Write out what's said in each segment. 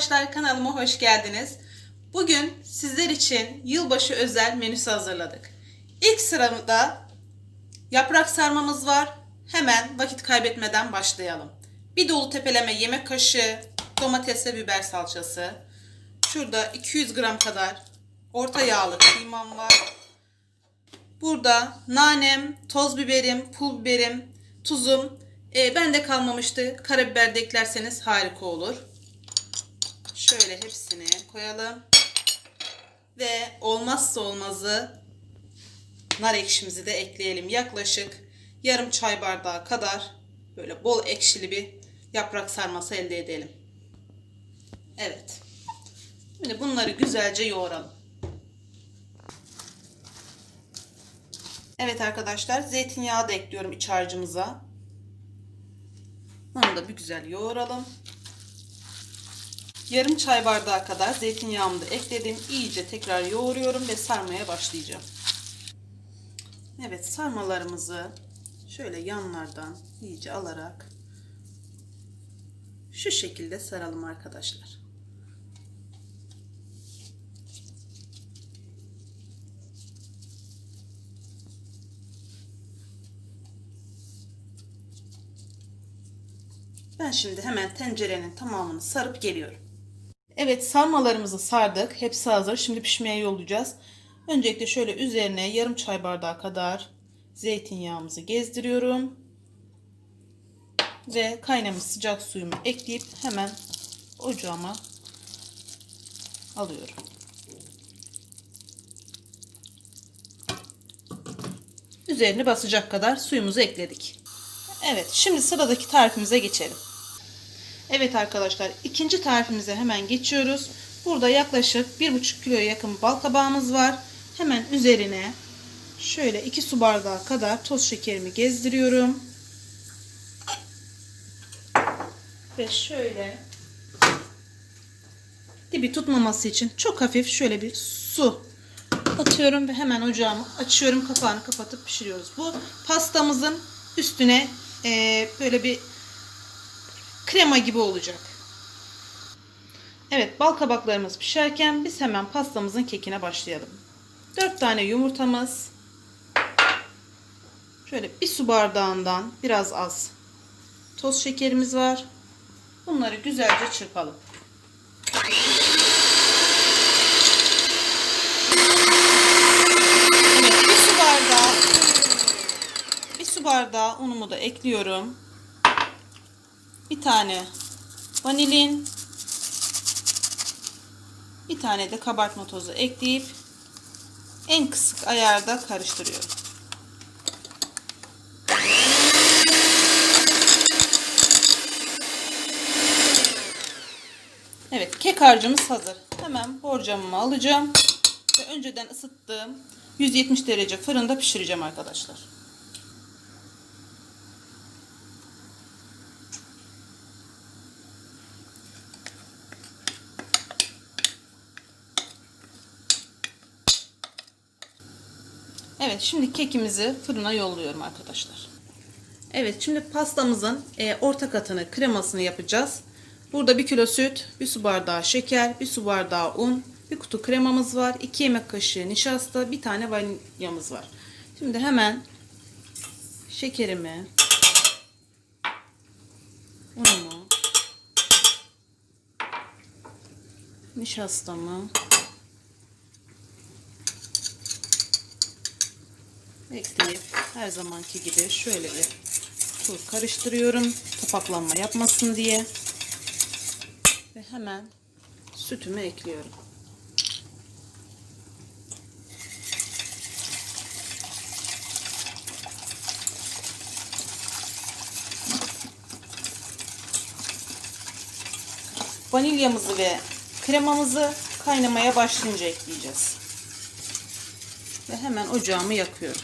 arkadaşlar kanalıma hoş geldiniz. Bugün sizler için yılbaşı özel menüsü hazırladık. İlk sıramda yaprak sarmamız var. Hemen vakit kaybetmeden başlayalım. Bir dolu tepeleme yemek kaşığı, domates ve biber salçası. Şurada 200 gram kadar orta yağlı kıymam var. Burada nanem, toz biberim, pul biberim, tuzum. E, bende kalmamıştı. Karabiber de eklerseniz harika olur. Şöyle hepsini koyalım. Ve olmazsa olmazı nar ekşimizi de ekleyelim. Yaklaşık yarım çay bardağı kadar böyle bol ekşili bir yaprak sarması elde edelim. Evet. Şimdi bunları güzelce yoğuralım. Evet arkadaşlar zeytinyağı da ekliyorum iç harcımıza. Onu da bir güzel yoğuralım. Yarım çay bardağı kadar zeytinyağımı da ekledim. İyice tekrar yoğuruyorum ve sarmaya başlayacağım. Evet sarmalarımızı şöyle yanlardan iyice alarak şu şekilde saralım arkadaşlar. Ben şimdi hemen tencerenin tamamını sarıp geliyorum. Evet sarmalarımızı sardık. Hepsi hazır. Şimdi pişmeye yollayacağız. Öncelikle şöyle üzerine yarım çay bardağı kadar zeytinyağımızı gezdiriyorum. Ve kaynamış sıcak suyumu ekleyip hemen ocağıma alıyorum. Üzerini basacak kadar suyumuzu ekledik. Evet şimdi sıradaki tarifimize geçelim. Evet arkadaşlar ikinci tarifimize hemen geçiyoruz. Burada yaklaşık 1,5 kiloya yakın bal kabağımız var. Hemen üzerine şöyle 2 su bardağı kadar toz şekerimi gezdiriyorum. Ve şöyle dibi tutmaması için çok hafif şöyle bir su atıyorum ve hemen ocağımı açıyorum kapağını kapatıp pişiriyoruz. Bu pastamızın üstüne böyle bir krema gibi olacak. Evet bal kabaklarımız pişerken biz hemen pastamızın kekine başlayalım. 4 tane yumurtamız. Şöyle bir su bardağından biraz az toz şekerimiz var. Bunları güzelce çırpalım. Evet bir su bardağı bir su bardağı unumu da ekliyorum. Bir tane vanilin bir tane de kabartma tozu ekleyip en kısık ayarda karıştırıyorum. Evet kek harcımız hazır. Hemen borcamımı alacağım ve önceden ısıttığım 170 derece fırında pişireceğim arkadaşlar. Evet şimdi kekimizi fırına yolluyorum arkadaşlar. Evet şimdi pastamızın e, orta katını kremasını yapacağız. Burada 1 kilo süt, 1 su bardağı şeker, 1 su bardağı un, 1 kutu kremamız var, 2 yemek kaşığı nişasta, 1 tane vanilyamız var. Şimdi hemen şekerimi, unumu, nişastamı ekleyip her zamanki gibi şöyle bir tur karıştırıyorum. Topaklanma yapmasın diye. Ve hemen sütümü ekliyorum. Vanilyamızı ve kremamızı kaynamaya başlayınca ekleyeceğiz. Ve hemen ocağımı yakıyorum.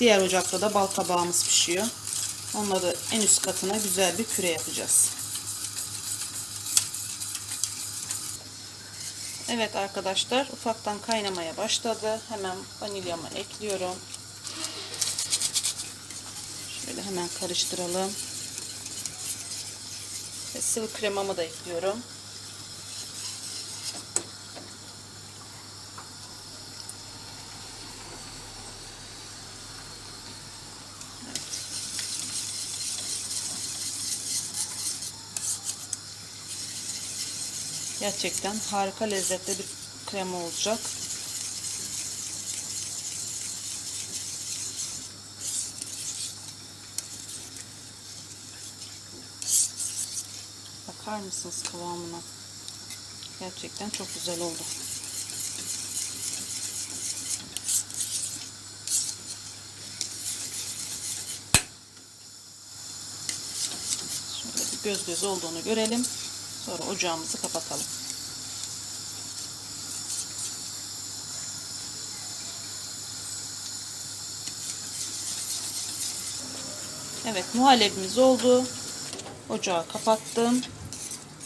Diğer ocakta da bal kabağımız pişiyor. Onları en üst katına güzel bir püre yapacağız. Evet arkadaşlar ufaktan kaynamaya başladı. Hemen vanilyamı ekliyorum. Şöyle hemen karıştıralım. Ve sıvı kremamı da ekliyorum. Gerçekten harika lezzetli bir krema olacak. Bakar mısınız kıvamına? Gerçekten çok güzel oldu. Şöyle bir göz göz olduğunu görelim. Sonra ocağımızı kapatalım. Evet muhallebimiz oldu. Ocağı kapattım.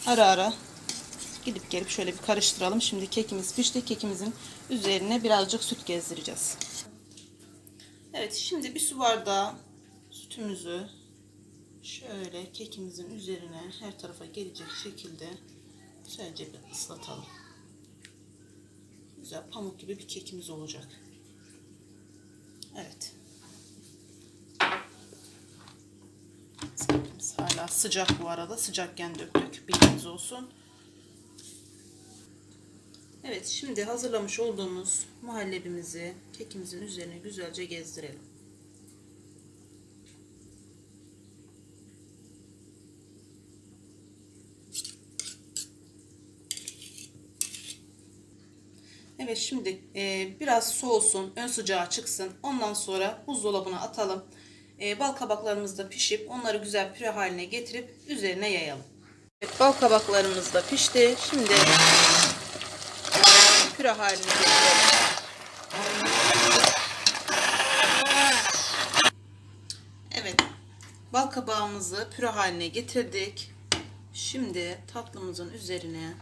Ara ara gidip gelip şöyle bir karıştıralım. Şimdi kekimiz pişti. Kekimizin üzerine birazcık süt gezdireceğiz. Evet şimdi bir su bardağı sütümüzü şöyle kekimizin üzerine her tarafa gelecek şekilde güzelce bir ıslatalım. Güzel pamuk gibi bir kekimiz olacak. Evet. Kekimiz hala sıcak bu arada. Sıcakken döktük. Bilginiz olsun. Evet şimdi hazırlamış olduğumuz muhallebimizi kekimizin üzerine güzelce gezdirelim. Evet şimdi e, biraz soğusun, ön sıcağı çıksın. Ondan sonra buzdolabına atalım. E, bal kabaklarımız da pişip onları güzel püre haline getirip üzerine yayalım. Evet, bal kabaklarımız da pişti. Şimdi püre haline getirelim. Evet, bal kabağımızı püre haline getirdik. Şimdi tatlımızın üzerine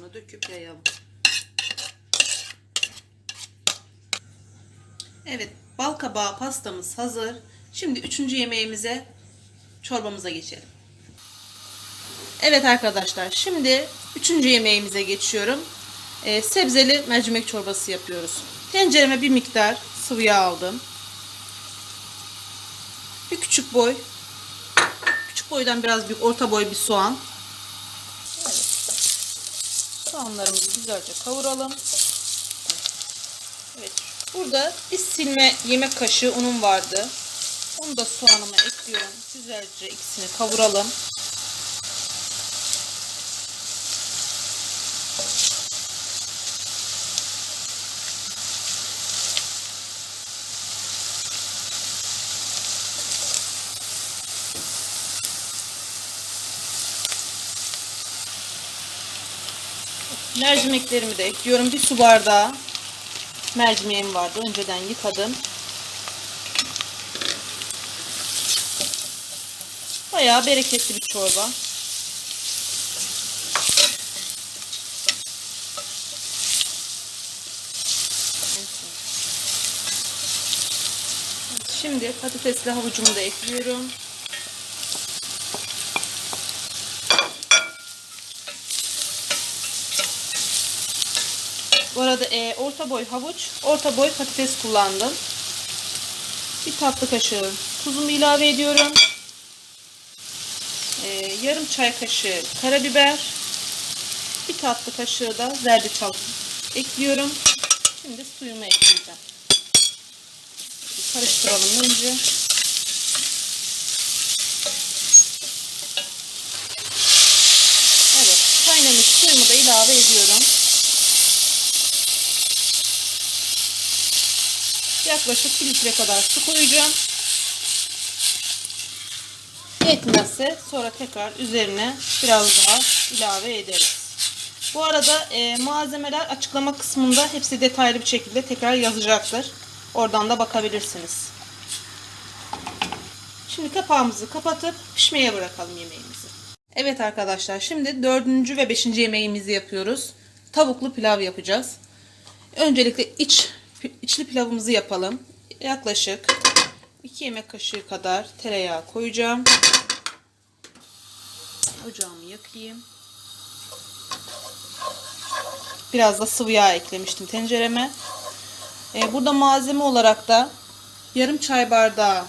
tamamını döküp yayalım. Evet, bal kabağı pastamız hazır. Şimdi üçüncü yemeğimize, çorbamıza geçelim. Evet arkadaşlar, şimdi üçüncü yemeğimize geçiyorum. Ee, sebzeli mercimek çorbası yapıyoruz. Tencereme bir miktar sıvı yağ aldım. Bir küçük boy, küçük boydan biraz büyük, orta boy bir soğan. Soğanlarımızı güzelce kavuralım. Evet. Burada bir silme yemek kaşığı unum vardı. Onu da soğanıma ekliyorum. Güzelce ikisini kavuralım. Mercimeklerimi de ekliyorum. Bir su bardağı mercimeğim vardı. Önceden yıkadım. Bayağı bereketli bir çorba. Şimdi patatesli havucumu da ekliyorum. Arada e, orta boy havuç, orta boy patates kullandım. Bir tatlı kaşığı tuzumu ilave ediyorum. E, yarım çay kaşığı karabiber. Bir tatlı kaşığı da zerdeçal ekliyorum. Şimdi suyumu ekleyeceğim. Karıştıralım önce. Evet, kaynamış suyumu da ilave ediyorum. Yaklaşık 1 litre kadar su koyacağım. Yetmezse sonra tekrar üzerine biraz daha ilave ederiz. Bu arada e, malzemeler açıklama kısmında hepsi detaylı bir şekilde tekrar yazacaktır. Oradan da bakabilirsiniz. Şimdi kapağımızı kapatıp pişmeye bırakalım yemeğimizi. Evet arkadaşlar şimdi dördüncü ve beşinci yemeğimizi yapıyoruz. Tavuklu pilav yapacağız. Öncelikle iç içli pilavımızı yapalım. Yaklaşık 2 yemek kaşığı kadar tereyağı koyacağım. Ocağımı yakayım. Biraz da sıvı yağ eklemiştim tencereme. Ee, burada malzeme olarak da yarım çay bardağı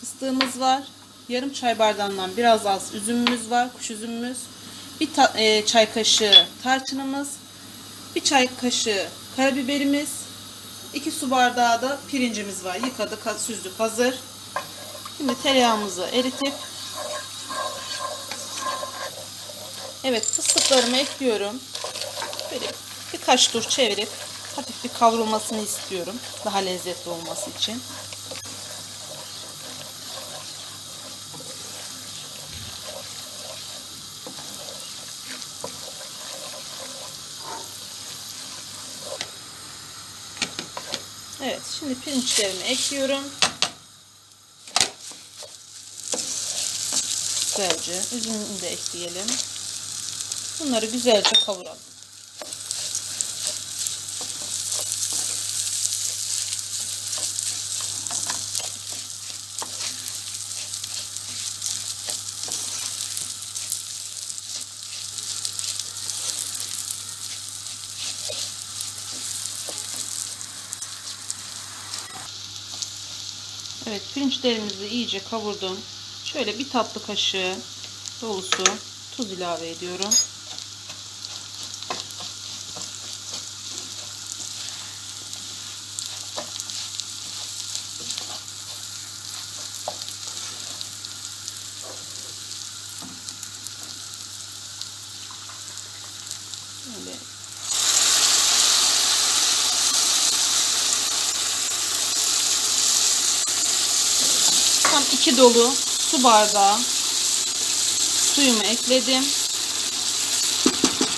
fıstığımız var. Yarım çay bardağından biraz az üzümümüz var. Kuş üzümümüz. Bir e, çay kaşığı tarçınımız. Bir çay kaşığı karabiberimiz. 2 su bardağı da pirincimiz var. Yıkadık, süzdük, hazır. Şimdi tereyağımızı eritip Evet, fıstıklarımı ekliyorum. Böyle birkaç tur çevirip hafif bir kavrulmasını istiyorum. Daha lezzetli olması için. Evet, şimdi pirinçlerimi ekliyorum. Güzelce üzümünü de ekleyelim. Bunları güzelce kavuralım. Evet pirinçlerimizi iyice kavurdum. Şöyle bir tatlı kaşığı dolusu tuz ilave ediyorum. Böyle Tam iki dolu su bardağı suyumu ekledim.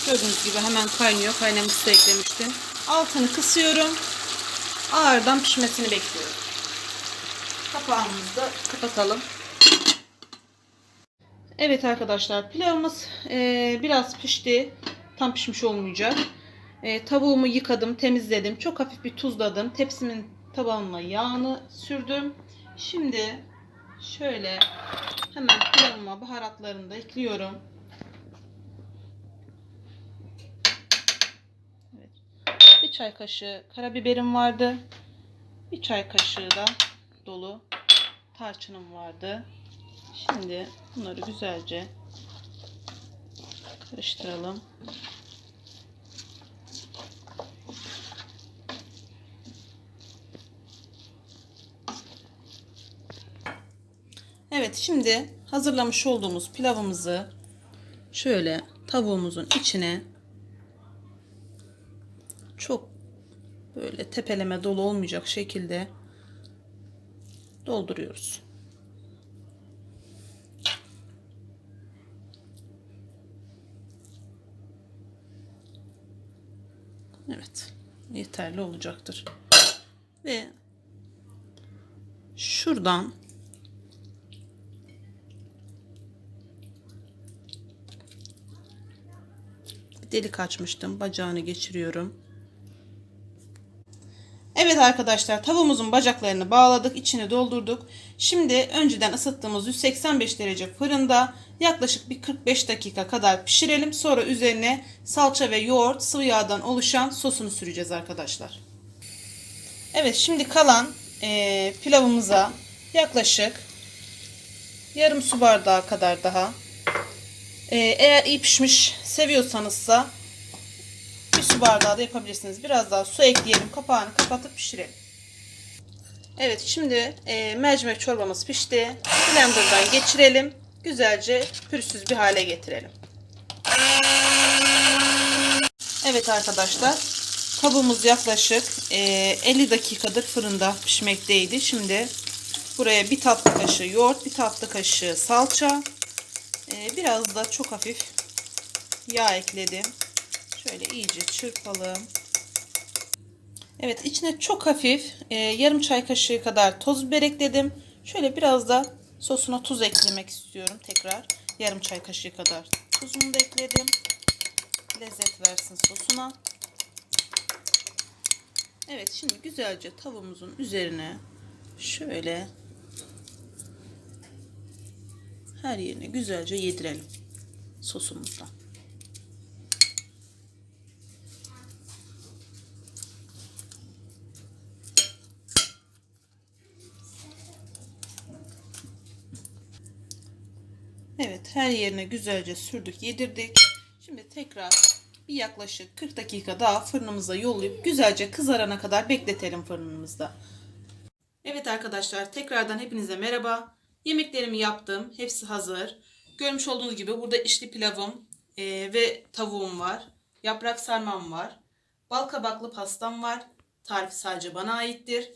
Gördüğünüz gibi hemen kaynıyor. Kaynamış da eklemiştim. Altını kısıyorum. Ağırdan pişmesini bekliyorum. Kapağımızı da kapatalım. Evet arkadaşlar pilavımız eee, biraz pişti. Tam pişmiş olmayacak. Eee, tavuğumu yıkadım, temizledim. Çok hafif bir tuzladım. Tepsimin tabağına yağını sürdüm. Şimdi şöyle hemen pilavıma baharatlarını da ekliyorum. Evet. Bir çay kaşığı karabiberim vardı. Bir çay kaşığı da dolu tarçınım vardı. Şimdi bunları güzelce karıştıralım. Evet şimdi hazırlamış olduğumuz pilavımızı şöyle tavuğumuzun içine çok böyle tepeleme dolu olmayacak şekilde dolduruyoruz. Evet. Yeterli olacaktır. Ve şuradan delik açmıştım. Bacağını geçiriyorum. Evet arkadaşlar tavuğumuzun bacaklarını bağladık. içini doldurduk. Şimdi önceden ısıttığımız 185 derece fırında yaklaşık bir 45 dakika kadar pişirelim. Sonra üzerine salça ve yoğurt sıvı yağdan oluşan sosunu süreceğiz arkadaşlar. Evet şimdi kalan e, pilavımıza yaklaşık yarım su bardağı kadar daha e, eğer iyi pişmiş seviyorsanızsa bir su bardağı da yapabilirsiniz. Biraz daha su ekleyelim. Kapağını kapatıp pişirelim. Evet şimdi e, mercimek çorbamız pişti. Blender'dan geçirelim. Güzelce pürüzsüz bir hale getirelim. Evet arkadaşlar. Tavuğumuz yaklaşık e, 50 dakikadır fırında pişmekteydi. Şimdi buraya bir tatlı kaşığı yoğurt, bir tatlı kaşığı salça, biraz da çok hafif yağ ekledim. Şöyle iyice çırpalım. Evet içine çok hafif e, yarım çay kaşığı kadar toz biber ekledim. Şöyle biraz da sosuna tuz eklemek istiyorum tekrar. Yarım çay kaşığı kadar tuzunu da ekledim. Lezzet versin sosuna. Evet şimdi güzelce tavuğumuzun üzerine şöyle her yerine güzelce yedirelim sosumuzdan. Evet her yerine güzelce sürdük yedirdik. Şimdi tekrar bir yaklaşık 40 dakika daha fırınımıza yollayıp güzelce kızarana kadar bekletelim fırınımızda. Evet arkadaşlar tekrardan hepinize merhaba. Yemeklerimi yaptım. Hepsi hazır. Görmüş olduğunuz gibi burada içli pilavım e, ve tavuğum var. Yaprak sarmam var. Bal kabaklı pastam var. Tarifi sadece bana aittir.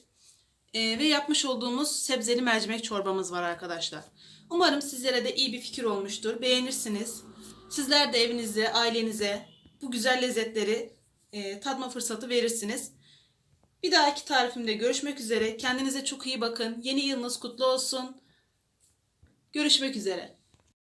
E, ve yapmış olduğumuz sebzeli mercimek çorbamız var arkadaşlar. Umarım sizlere de iyi bir fikir olmuştur. Beğenirsiniz. Sizler de evinize, ailenize bu güzel lezzetleri e, tadma fırsatı verirsiniz. Bir dahaki tarifimde görüşmek üzere. Kendinize çok iyi bakın. Yeni yılınız kutlu olsun. Görüşmek üzere.